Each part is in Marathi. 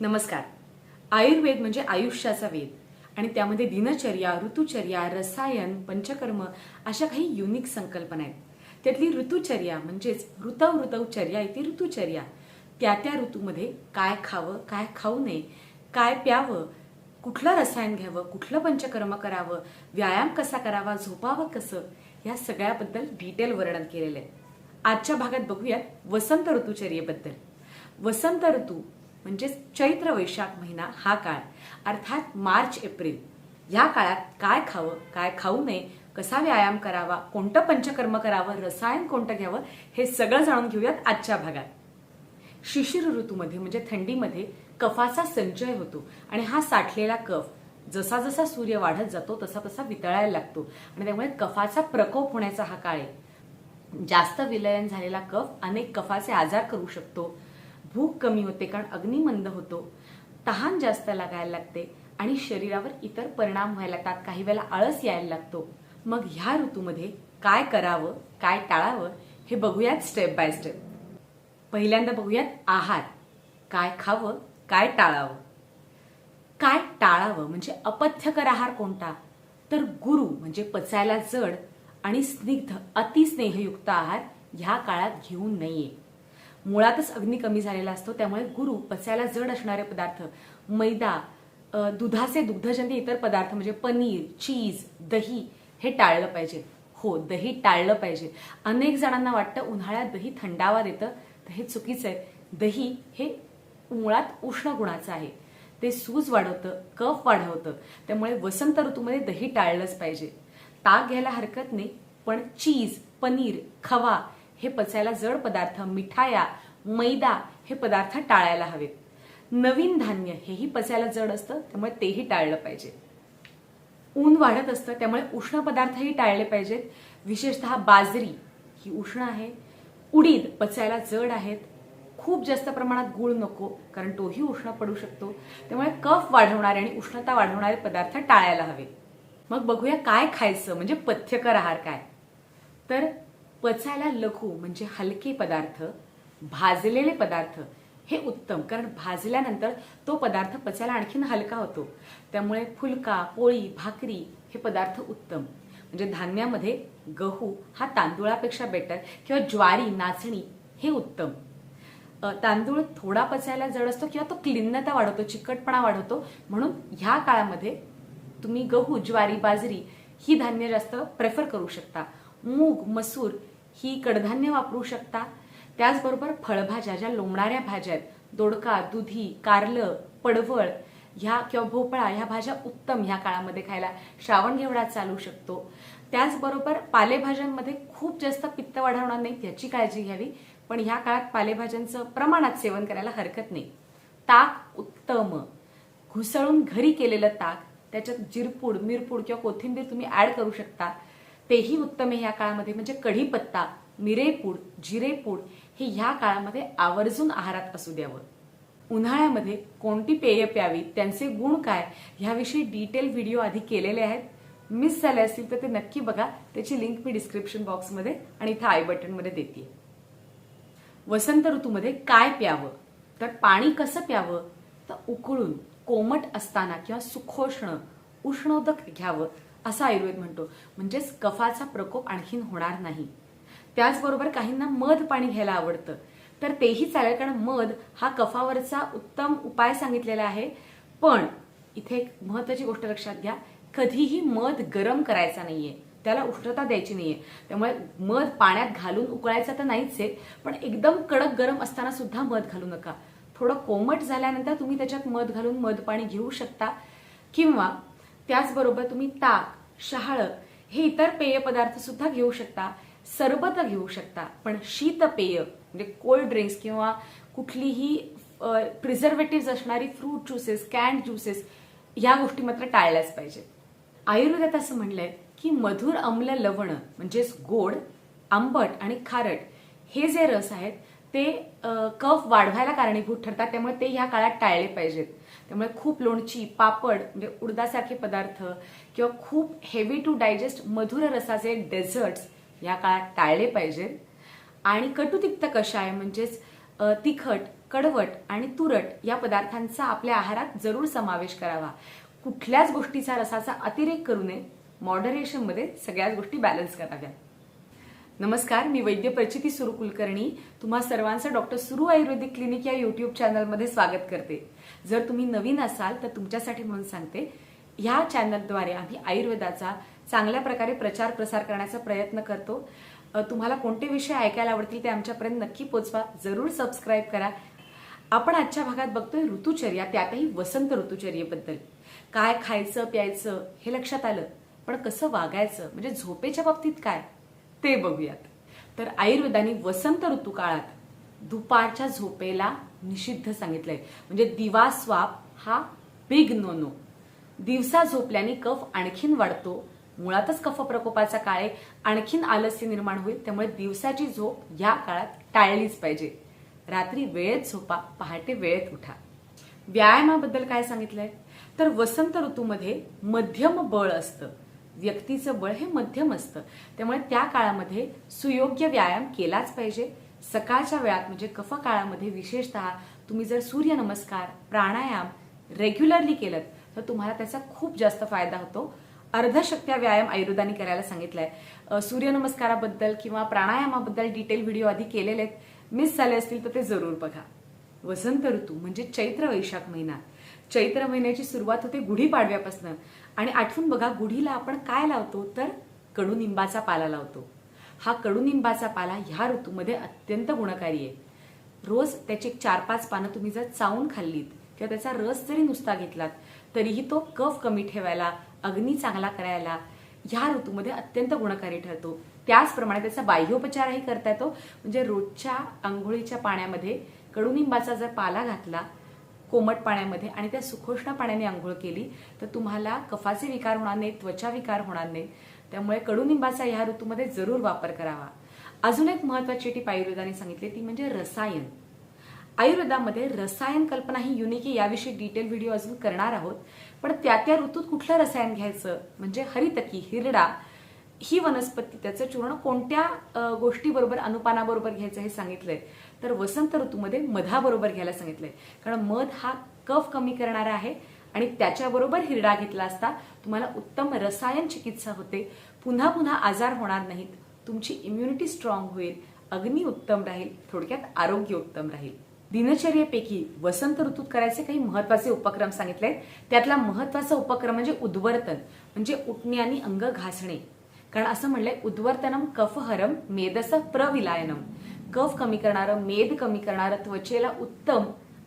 नमस्कार. आयुर्वेद म्हणजे आयुष्याचा वेद आणि त्यामध्ये दिनचर्या ऋतुचर्या रसायन पंचकर्म अशा काही युनिक संकल्पना आहेत. त्यातली ऋतुचर्या म्हणजेच ऋतव ऋतवचर्या ती ऋतुचर्या. त्या त्या ऋतूमध्ये काय खावं काय खाऊ नये काय प्यावं कुठलं रसायन घ्यावं कुठलं पंचकर्म करावं व्यायाम कसा करावा झोपावं कसं या सगळ्याबद्दल डिटेल वर्णन केलेलं आहे. आजच्या भागात बघूयात वसंत ऋतुचर्येबद्दल. वसंत ऋतू म्हणजेच चैत्र वैशाख महिना हा काळ. अर्थात मार्च एप्रिल. या काळात काय खावं काय खाऊ नये कसा व्यायाम करावा कोणतं पंचकर्म करावं रसायन कोणतं घ्यावं हे सगळं जाणून घेऊयात आजच्या भागात. शिशिर ऋतूमध्ये म्हणजे थंडीमध्ये कफाचा संचय होतो आणि हा साठलेला कफ जसा जसा सूर्य वाढत जातो तसा तसा वितळायला लागतो. आणि त्यामुळे कफाचा प्रकोप होण्याचा हा काळ आहे. जास्त विलयन झालेला कफ अनेक कफाचे आजार करू शकतो. भूक कमी होते कारण अग्नी मंद होतो. तहान जास्त लागायला लागते आणि शरीरावर इतर परिणाम व्हायला लागतात. काही वेळेला आळस यायला लागतो. मग ह्या ऋतूमध्ये काय करावं काय टाळावं हे बघूयात स्टेप बाय स्टेप पहिल्यांदा बघूयात आहार. काय खावं काय टाळावं? काय टाळावं? म्हणजे अपथ्यकर आहार कोणता? तर गुरु म्हणजे पचायला जड आणि स्निग्ध अतिस्नेहयुक्त आहार ह्या काळात घेऊ नये. मुळातच अग्नी कमी झालेला असतो त्यामुळे गुरु पचायला जड असणारे पदार्थ मैदा दुधाचे दुग्धजन्य इतर पदार्थ म्हणजे पनीर चीज दही हे टाळलं पाहिजे. हो दही टाळलं पाहिजे. अनेक जणांना वाटतं उन्हाळ्यात दही थंडावा देतं तर हे चुकीचं आहे. दही हे मुळात उष्ण गुणाचं आहे. ते सूज वाढवतं कफ वाढवतं. त्यामुळे वसंत ऋतूमध्ये दही टाळलंच पाहिजे. ताक घ्यायला हरकत नाही पण चीज पनीर खवा हे पचायला जड पदार्थ मिठाया मैदा हे पदार्थ टाळायला हवेत. नवीन धान्य हेही पचायला जड असतं त्यामुळे तेही टाळलं पाहिजे. ऊन वाढत असतं त्यामुळे उष्ण पदार्थही टाळले पाहिजेत. विशेषतः बाजरी ही उष्ण आहे. उडीद पचायला जड आहेत. खूप जास्त प्रमाणात गुळ नको कारण तोही उष्ण पडू शकतो. त्यामुळे कफ वाढवणारे आणि उष्णता वाढवणारे पदार्थ टाळायला हवे. मग बघूया काय खायचं म्हणजे पथ्यकर आहार काय? तर पचायला लघु म्हणजे हलके पदार्थ भाजलेले पदार्थ हे उत्तम. कारण भाजल्यानंतर तो पदार्थ पचायला आणखीन हलका होतो. त्यामुळे फुलका पोळी भाकरी हे पदार्थ उत्तम. म्हणजे धान्यामध्ये गहू हा तांदूळापेक्षा बेटर किंवा ज्वारी नाचणी हे उत्तम. तांदूळ थोडा पचायला जड असतो किंवा तो क्लिन्नता वाढवतो चिकटपणा वाढवतो. म्हणून ह्या काळामध्ये तुम्ही गहू ज्वारी बाजरी ही धान्य जास्त प्रेफर करू शकता. मूग मसूर ही कडधान्य वापरू शकता. त्याचबरोबर फळभाज्या ज्या लोंबणाऱ्या भाज्या आहेत दोडका दुधी कारलं पडवळ ह्या किंवा भोपळा ह्या भाज्या उत्तम ह्या काळामध्ये खायला श्रावण घेवडा चालू शकतो. त्याचबरोबर पालेभाज्यांमध्ये खूप जास्त पित्त वाढवणार नाही याची काळजी घ्यावी. पण ह्या काळात पालेभाज्यांचं प्रमाणात सेवन करायला हरकत नाही. ताक उत्तम. घुसळून घरी केलेलं ताक त्याच्यात जिरपूड मिरपूड किंवा कोथिंबीर तुम्ही ऍड करू शकता. तेही उत्तम आहे ह्या काळामध्ये. म्हणजे कढीपत्ता मिरेपूड जिरेपूड हे ह्या काळामध्ये आवर्जून आहारात असू द्यावं. उन्हाळ्यामध्ये कोणती पेय प्यावी त्यांचे गुण काय ह्याविषयी डिटेल व्हिडिओ आधी केलेले आहेत. मिस झाले असतील तर ते नक्की बघा. त्याची लिंक मी डिस्क्रिप्शन बॉक्समध्ये आणि इथं आय बटनमध्ये देते वसंत ऋतूमध्ये काय प्यावं? तर पाणी कसं प्यावं? तर उकळून कोमट असताना किंवा सुखोष्ण उष्णोदक घ्यावं. असं आयुर्वेद म्हणतो. म्हणजेच कफाचा प्रकोप आणखीन होणार नाही. त्याचबरोबर काहींना मध पाणी घ्यायला आवडतं. तर तेही चालेल कारण मध हा कफावरचा उत्तम उपाय सांगितलेला आहे. पण इथे एक महत्वाची गोष्ट लक्षात घ्या. कधीही मध गरम करायचा नाहीये. त्याला उष्णता द्यायची नाहीये. त्यामुळे मध पाण्यात घालून उकळायचा तर नाहीच आहे पण एकदम कडक गरम असताना सुद्धा मध घालू नका. थोडं कोमट झाल्यानंतर तुम्ही त्याच्यात मध घालून मध पाणी घेऊ शकता. किंवा त्याचबरोबर तुम्ही ताक शहाळ हे इतर पेय पदार्थ सुद्धा घेऊ शकता सरबत घेऊ शकता पण शीतपेय म्हणजे कोल्ड ड्रिंक्स किंवा कुठलीही प्रिझर्वेटिव्ह असणारी फ्रूट ज्युसेस कॅन्ड ज्युसेस या गोष्टी मात्र टाळल्याच पाहिजे. आयुर्वेदात असं म्हणलंय की मधुर अम्ल लवण म्हणजेच गोड आंबट आणि खारट हे जे रस आहेत ते कफ वाढवायला कारणीभूत ठरतात. त्यामुळे ते ह्या काळात टाळले पाहिजेत. त्यामुळे खूप लोणची पापड म्हणजे उडदासारखे पदार्थ किंवा खूप हेवी टू डायजेस्ट मधुर रसाचे डेझर्ट्स या काळात टाळले पाहिजेत. आणि कटुतिक्त कषाय म्हणजेच तिखट कडवट आणि तुरट या पदार्थांचा आपल्या आहारात जरूर समावेश करावा. कुठल्याच गोष्टीचा रसाचा अतिरेक करू नये. मॉडरेशनमध्ये सगळ्याच गोष्टी बॅलन्स कराव्या नमस्कार मी वैद्य प्रचिती सुरू कुलकर्णी तुम्हा सर्वांचं डॉक्टर सुरू आयुर्वेदिक क्लिनिक या युट्यूब चॅनलमध्ये स्वागत करते. जर तुम्ही नवीन असाल तर तुमच्यासाठी म्हणून सांगते ह्या चॅनलद्वारे आम्ही आयुर्वेदाचा चांगल्या प्रकारे प्रचार प्रसार करण्याचा प्रयत्न करतो. तुम्हाला कोणते विषय ऐकायला आवडतील ते आमच्यापर्यंत नक्की पोचवा. जरूर सबस्क्राईब करा. आपण आजच्या भागात बघतोय ऋतुचर्या त्यातही वसंत ऋतुचर्येबद्दल. काय खायचं प्यायचं हे लक्षात आलं पण कसं वागायचं म्हणजे झोपेच्या बाबतीत काय? ते बघूयात. तर आयुर्वेदाने वसंत ऋतू काळात दुपारच्या झोपेला निषिद्ध सांगितलंय. म्हणजे दिवा स्वाप हा बिग नो नो. दिवसा झोपल्याने कफ आणखीन वाढतो. मुळातच कफ प्रकोपाचा काळ आहे. आणखीन आलस्य निर्माण होईल. त्यामुळे दिवसाची झोप या काळात टाळलीच पाहिजे. रात्री वेळेत झोपा पहाटे वेळेत उठा. व्यायामाबद्दल काय सांगितलंय? तर वसंत ऋतूमध्ये मध्यम बळ असतं. व्यक्तीचं बळ हे मध्यम असतं. त्यामुळे त्या काळामध्ये सुयोग्य व्यायाम केलाच पाहिजे. सकाळच्या वेळात म्हणजे कफ काळामध्ये विशेषतः तुम्ही जर सूर्यनमस्कार प्राणायाम रेग्युलरली केलं तर तुम्हाला त्याचा खूप जास्त फायदा होतो. अर्धशक्त्या व्यायाम आयुर्वेदाने करायला सांगितलंय. सूर्यनमस्काराबद्दल किंवा प्राणायामाबद्दल डिटेल व्हिडिओ आधी केलेले आहेत मिस झाले असतील तर ते जरूर बघा. वसंत ऋतू म्हणजे चैत्र वैशाख महिना. चैत्र महिन्याची सुरुवात होते गुढीपाडव्यापासून. आणि आठवून बघा गुढीला आपण काय लावतो? तर कडुनिंबाचा पाला लावतो. हा कडुनिंबाचा पाला ह्या ऋतूमध्ये अत्यंत गुणकारी आहे. रोज त्याची चार पाच पानं तुम्ही जर चावून खाल्लीत किंवा त्याचा रस जरी नुसता घेतलात तरीही तो कफ कमी ठेवायला अग्नी चांगला करायला ह्या ऋतूमध्ये अत्यंत गुणकारी ठरतो. त्याचप्रमाणे त्याचा बाह्योपचारही करता येतो. म्हणजे रोजच्या आंघोळीच्या पाण्यामध्ये कडुनिंबाचा जर पाला घातला कोमट पाण्यामध्ये आणि त्या सुखोष्ण पाण्याने आंघोळ केली तर तुम्हाला कफाचे विकार होणार नाहीत त्वचा विकार होणार नाहीत. त्यामुळे कडुनिंबाचा ह्या ऋतूमध्ये जरूर वापर करावा. अजून एक महत्वाची टीप आयुर्वेदाने सांगितली ती म्हणजे रसायन. आयुर्वेदामध्ये रसायन कल्पना ही युनिक आहे याविषयी डिटेल व्हिडिओ अजून करणार आहोत. पण त्या त्या ऋतूत कुठलं रसायन घ्यायचं? म्हणजे हरितकी हिरडा ही वनस्पती त्याचं चूर्ण कोणत्या गोष्टीबरोबर अनुपानाबरोबर घ्यायचं हे सांगितलंय. तर वसंत ऋतूमध्ये मधाबरोबर घ्यायला सांगितलंय. कारण मध हा कफ कमी करणारा आहे आणि त्याच्याबरोबर हिरडा घेतला असता तुम्हाला उत्तम रसायन चिकित्सा होते. पुन्हा पुन्हा आजार होणार नाहीत. तुमची इम्युनिटी स्ट्रॉंग होईल. अग्नी उत्तम राहील. थोडक्यात आरोग्य उत्तम राहील. दिनचर्येपैकी वसंत ऋतूत करायचे काही महत्त्वाचे उपक्रम सांगितले त्यातला महत्त्वाचा उपक्रम म्हणजे उद्वर्तन म्हणजे उठणे आणि अंग घासणे. कारण असं म्हणलंय उद्वर्तनम कफहरम मेदस प्रविलायनम. कफ कमी करणारं मेद कमी करणारं त्वचेला उत्तम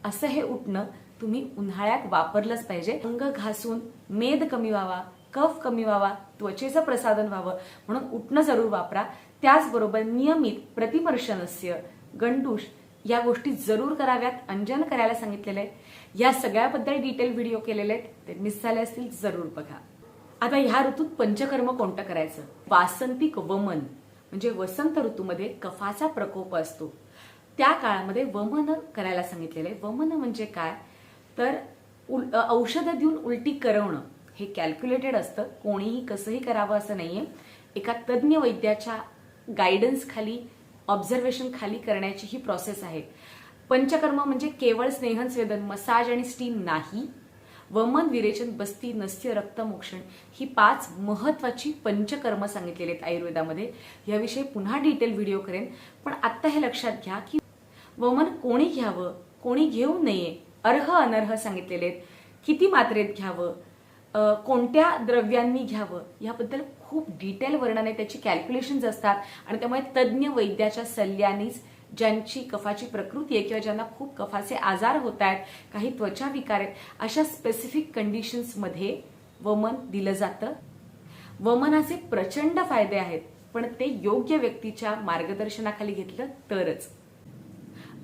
असं हे उठणं तुम्ही उन्हाळ्यात वापरलंच पाहिजे. अंग घासून मेद कमी व्हावा कफ कमी व्हावा त्वचेचं प्रसादन व्हावं म्हणून उठणं जरूर वापरा. त्याचबरोबर नियमित प्रतिमर्शनस्य गंडूष या गोष्टी जरूर कराव्यात. अंजन करायला सांगितलेलं आहे. या सगळ्याबद्दल डिटेल व्हिडिओ केलेले आहेत. ते मिस झाले असतील जरूर बघा. आता ह्या ऋतूत पंचकर्म कोणतं करायचं? वासंतिक वमन. म्हणजे वसंत ऋतूमध्ये कफाचा प्रकोप असतो. त्या काळामध्ये वमन करायला सांगितलेलं आहे. वमन म्हणजे काय? तर उल- औषधं देऊन उलटी करवणं. हे कॅल्क्युलेटेड असतं. कोणीही कसंही करावं असं नाहीये. एका तज्ज्ञ वैद्याच्या गायडन्स खाली ऑब्झर्वेशन खाली करण्याची ही प्रोसेस आहे. पंचकर्म म्हणजे केवळ स्नेहन स्वेदन मसाज आणि स्टीम नाही. वमन विरेचन बस्ती नस्य रक्तमोक्षण ही पाच महत्वाची पंचकर्म सांगितलेली आहेत आयुर्वेदामध्ये. याविषयी पुन्हा डिटेल व्हिडिओ करेन पण आत्ता हे लक्षात घ्या की वमन कोणी घ्यावं कोणी घेऊ नये अर्ह अनर्ह सांगितलेले आहेत. किती मात्रेत घ्यावं कोणत्या द्रव्यांनी घ्यावं याबद्दल खूप डिटेल वर्णन आहे त्याची कॅल्क्युलेशन्स असतात आणि त्यामुळे तज्ज्ञ वैद्याच्या सल्ल्यानेच ज्यांची कफाची प्रकृती आहे किंवा ज्यांना खूप कफाचे आजार होत आहेत काही त्वचा विकार आहेत अशा स्पेसिफिक कंडिशन्समध्ये वमन दिलं जातं. वमनाचे प्रचंड फायदे आहेत पण ते योग्य व्यक्तीच्या मार्गदर्शनाखाली घेतलं तरच.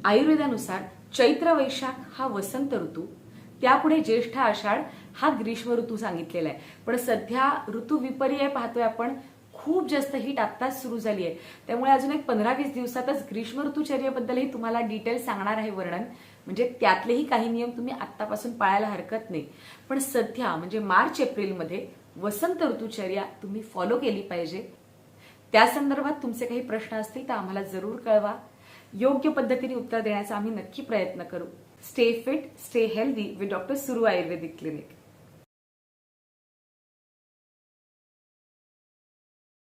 आयुर्वेदानुसार चैत्र वैशाख हा वसंत ऋतू त्यापुढे ज्येष्ठ आषाढ हा ग्रीष्म ऋतू सांगितलेला आहे. पण सध्या ऋतू विपर्य पाहतोय आपण खूप जास्त हीट आत्ताच सुरू झाली आहे त्यामुळे अजून एक पंधरा वीस दिवसातच ग्रीष्म ऋतूचर्याबद्दलही तुम्हाला डिटेल सांगणार आहे वर्णन. म्हणजे त्यातलेही काही नियम तुम्ही आत्तापासून पाळायला हरकत नाही. पण सध्या म्हणजे मार्च एप्रिलमध्ये वसंत ऋतुचर्या तुम्ही फॉलो केली पाहिजे. त्या संदर्भात तुमचे काही प्रश्न असतील तर आम्हाला जरूर कळवा. योग्य पद्धतीने उत्तर देण्याचा आम्ही नक्की प्रयत्न करू. Stay fit stay healthy with doctor सुरू आयुर्वेदिक क्लिनिक